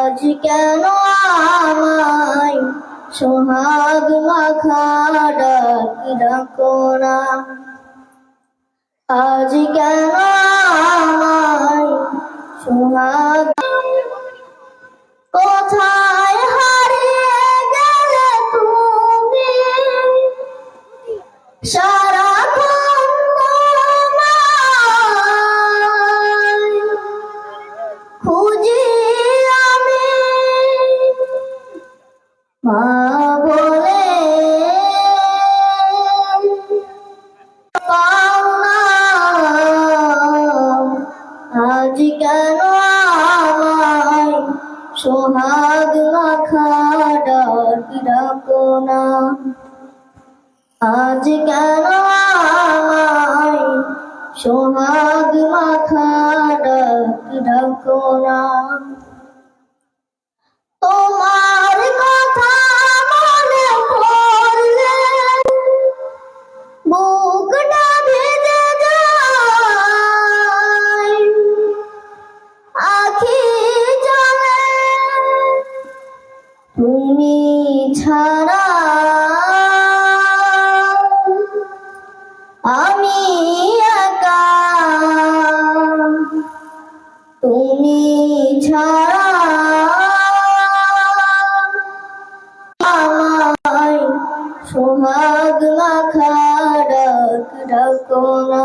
আজ কেন আমায় সোহাগ মাখা ডাক ডাকো না? আজ কেন আমায় সোহাগ কোথায় হারিয়ে গেলে তুমি? তোমায় খুঁজি মা বলে আজ কেন সোহাগ মাখা ডাক ডাকো না? আজ কেন আমায় সোহাগ মাখা ডাক ডাকো না? তুমি ছাড়া আমি একা। তুমি ছাড়া সোহাগ মাখা ডাক ডাকো না।